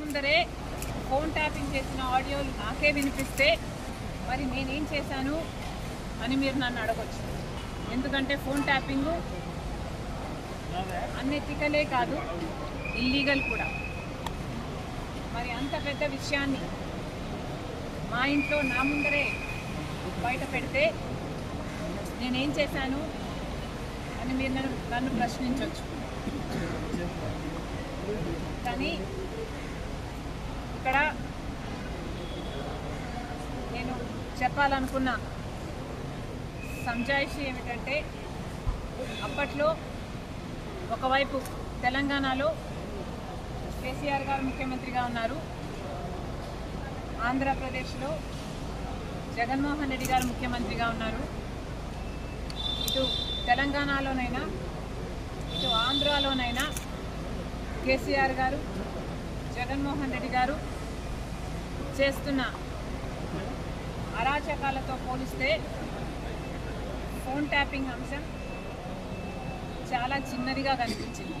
ముందరే phone tapping చేసిన ఆడియోలు నాకే వినిపిస్తే మరి నేనేం చేశాను అని మీరు నన్ను అడగచ్చు. ఎందుకంటే ఫోన్ ట్యాపింగ్ అన్ఎథికలే కాదు ఇల్లీగల్ కూడా. మరి అంత పెద్ద విషయాన్ని మా ఇంట్లో నా ముందరే బయట పెడితే నేనేం చేశాను అని మీరు నన్ను నన్ను ప్రశ్నించవచ్చు కానీ ఇక్కడ నేను చెప్పాలనుకున్న సంజాయిషి ఏమిటంటే అప్పట్లో ఒకవైపు తెలంగాణలో కేసీఆర్ గారు ముఖ్యమంత్రిగా ఉన్నారు. ఆంధ్రప్రదేశ్లో జగన్మోహన్ రెడ్డి గారు ముఖ్యమంత్రిగా ఉన్నారు. ఇటు తెలంగాణలోనైనా ఇటు ఆంధ్రాలోనైనా కేసీఆర్ గారు జగన్మోహన్ రెడ్డి గారు చేస్తున్న. అరాచకాలతో పోలిస్తే ఫోన్ ట్యాపింగ్ అంశం చాలా చిన్నదిగా కనిపించింది.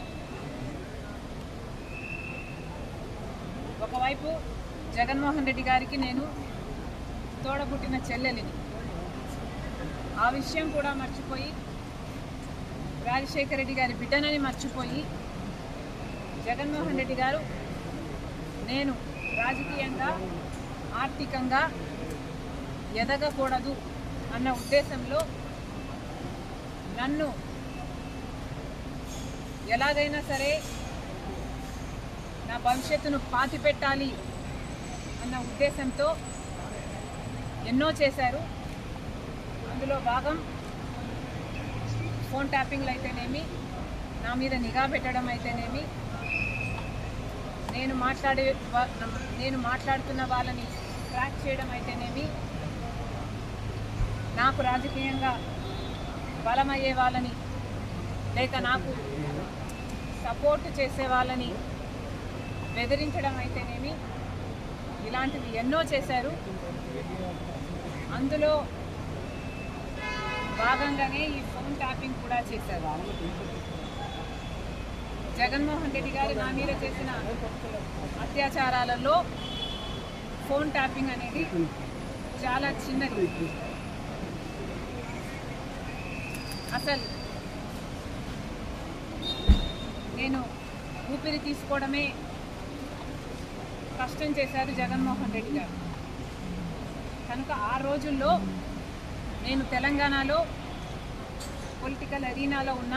ఒకవైపు జగన్మోహన్ రెడ్డి గారికి నేను తోడబుట్టిన చెల్లెలిని. ఆ విషయం కూడా మర్చిపోయి రాజశేఖర రెడ్డి గారి బిడ్డనని మర్చిపోయి జగన్మోహన్ రెడ్డి గారు నేను రాజకీయంగా ఆర్థికంగా ఎదగకూడదు అన్న ఉద్దేశంలో నన్ను ఎలాగైనా సరే నా భవిష్యత్తును పాతి పెట్టాలి అన్న ఉద్దేశంతో ఎన్నో చేశారు. అందులో భాగం ఫోన్ ట్యాపింగ్లు అయితేనేమి నా మీద నిఘా పెట్టడం అయితేనేమి నేను మాట్లాడే వా- నేను మాట్లాడుతున్న వాళ్ళని ట్రాక్ చేయడం అయితేనేమి నాకు రాజకీయంగా బలమయ్యే వాళ్ళని లేక నాకు సపోర్ట్ చేసే వాళ్ళని బెదిరించడం అయితేనేమి ఇలాంటివి ఎన్నో చేశారు. అందులో భాగంగానే ఈ ఫోన్ ట్యాపింగ్ కూడా చేశారు. జగన్మోహన్ రెడ్డి గారు నా మీద చేసిన అత్యాచారాలలో ఫోన్ ట్యాపింగ్ అనేది చాలా చిన్నది. అసలు నేను ఊపిరి తీసుకోవడమే కష్టం చేశారు జగన్మోహన్ రెడ్డి గారు. కనుక ఆ రోజుల్లో నేను తెలంగాణలో పొలిటికల్ అరీనాలో ఉన్న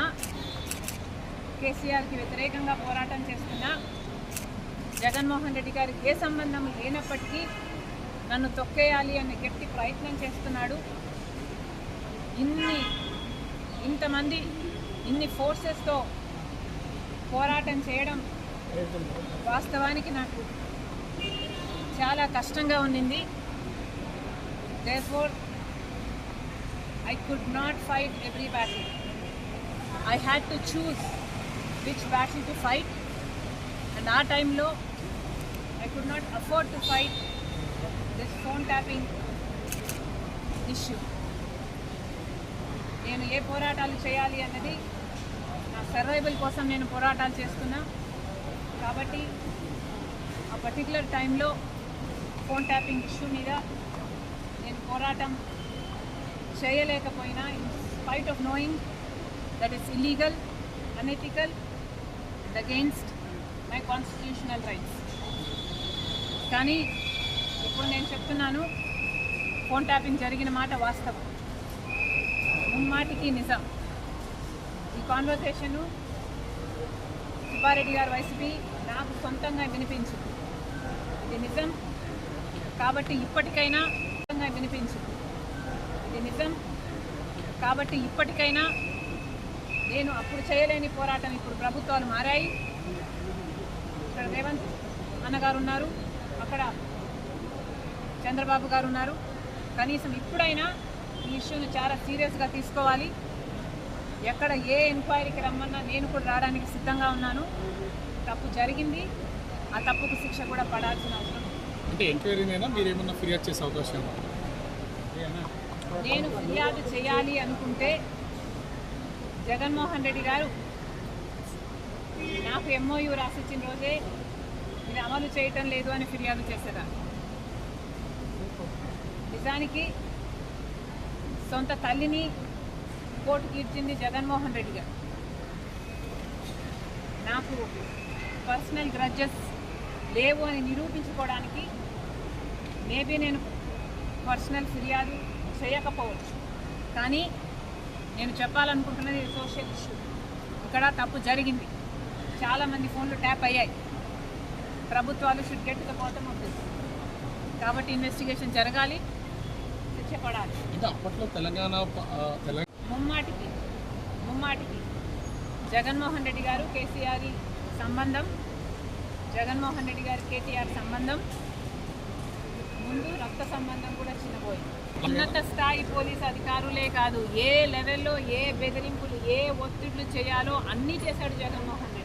కేసీఆర్కి వ్యతిరేకంగా పోరాటం చేస్తున్న జగన్మోహన్ రెడ్డి గారికి ఏ సంబంధం లేనప్పటికీ నన్ను తొక్కేయాలి అనే గట్టి ప్రయత్నం చేస్తున్నాడు. ఇన్ని ఇంతమంది ఇన్ని ఫోర్సెస్తో పోరాటం చేయడం వాస్తవానికి నాకు చాలా కష్టంగా ఉండింది therefore I could not fight every battle I had to choose which battle to fight నా ఆ టైంలో I could not afford to fight this phone tapping issue నేను ఏ పోరాటాలు చేయాలి అన్నది నా సర్వైవల్ కోసం నేను పోరాటాలు చేస్తున్నా. కాబట్టి ఆ పర్టికులర్ టైంలో ఫోన్ ట్యాపింగ్ ఇష్యూ మీద నేను పోరాటం చేయలేకపోయినా in spite of knowing that is illegal unethical and against my constitutional rights. కానీ ఇప్పుడు నేను చెప్తున్నాను ఫోన్ ట్యాపింగ్ జరిగిన మాట వాస్తవం. ముమ్మాటికి నిజం. ఈ కాన్వర్సేషను సుబ్బారెడ్డి గారు వైసీపీ నాకు సొంతంగా వినిపించింది. ఇది నిజం. కాబట్టి ఇప్పటికైనా సొంతంగా వినిపించింది. ఇది నిజం. కాబట్టి ఇప్పటికైనా నేను అప్పుడు చేయలేని పోరాటం ఇప్పుడు ప్రభుత్వాలు మారాయి. ఇక్కడ రేవంత్ అన్నగారు ఉన్నారు. అక్కడ చంద్రబాబు గారు ఉన్నారు. కనీసం ఇప్పుడైనా ఈ ఇష్యూని చాలా సీరియస్గా తీసుకోవాలి. ఎక్కడ ఏ ఎంక్వైరీకి రమ్మన్నా నేను కూడా రావడానికి సిద్ధంగా ఉన్నాను. తప్పు జరిగింది. ఆ తప్పుకు శిక్ష కూడా పడాల్సిన అవసరం. అంటే ఎంక్వైరీనైనా ఫిర్యాదు చేసే అవకాశం? నేను ఫిర్యాదు చేయాలి అనుకుంటే జగన్మోహన్ రెడ్డి గారు నాకు ఎంఓయూ రాసిచ్చిన రోజే ఇది అమలు చేయటం లేదు అని ఫిర్యాదు చేసేదాన్ని నిజానికి సొంత తల్లిని కోర్టుకి ఇచ్చింది జగన్మోహన్ రెడ్డి గారు. నాకు పర్సనల్ గ్రడ్జెస్ లేవు అని నిరూపించుకోవడానికి మేబీ నేను పర్సనల్ ఫిర్యాదు చేయకపోవచ్చు. కానీ నేను చెప్పాలనుకుంటున్నది సోషల్ ఇష్యూ. ఇక్కడ తప్పు జరిగింది. చాలామంది ఫోన్లు ట్యాప్ అయ్యాయి. ప్రభుత్వాలు should get the bottom of this కాబట్టి ఇన్వెస్టిగేషన్ జరగాలి శిక్ష పడాలి. అప్పట్లో తెలంగాణ ముమ్మాటికి ముమ్మాటికి జగన్మోహన్ రెడ్డి గారు కేసీఆర్ సంబంధం జగన్మోహన్ రెడ్డి గారు కేటీఆర్ సంబంధం ముందు రక్త సంబంధం కూడా చిన్నపోయింది. ఉన్నత స్థాయి పోలీస్ అధికారులే కాదు ఏ లెవెల్లో ఏ బెదిరింపులు ఏ ఒత్తిళ్ళు చేయాలో అన్నీ చేశాడు జగన్మోహన్